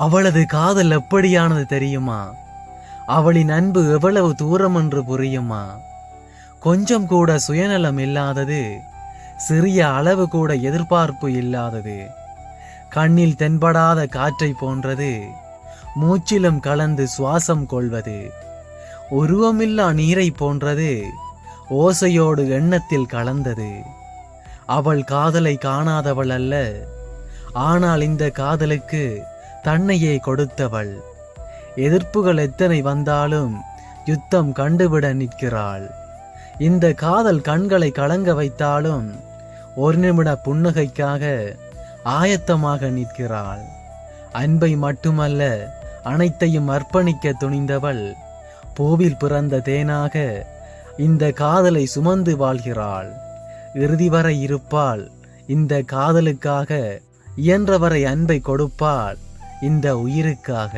அவளது காதல் எப்படியானது தெரியுமா? அவளின் அன்பு எவ்வளவு தூரம் என்று புரியுமா? கொஞ்சம் கூட சுயநலம் இல்லாதது சிறிய அளவு கூட எதிர்பார்ப்பு இல்லாதது கண்ணில் தென்படாத காற்றை போன்றது மூச்சிலும் கலந்து சுவாசம் கொள்வது உருவமில்லா நீரை போன்றது ஓசையோடு எண்ணத்தில் கலந்தது. அவள் காதலை காணாதவள் அல்ல ஆனால் இந்த காதலுக்கு தன்னையே கொடுத்தவள். எதிர்ப்புகள் எத்தனை வந்தாலும் யுத்தம் கண்டுவிட நிற்கிறாள். இந்த காதல் கண்களை கலங்க வைத்தாலும் ஒரு நிமிட புன்னகைக்காக ஆயத்தமாக நிற்கிறாள். அன்பை மட்டுமல்ல அனைத்தையும் அர்ப்பணிக்க துணிந்தவள் பூவில் பிறந்த தேனாக இந்த காதலை சுமந்து வாழ்கிறாள். இறுதி வரை இருப்பாள் இந்த காதலுக்காக இயன்றவரை அன்பை கொடுப்பாள். இந்த உயிருக்காக.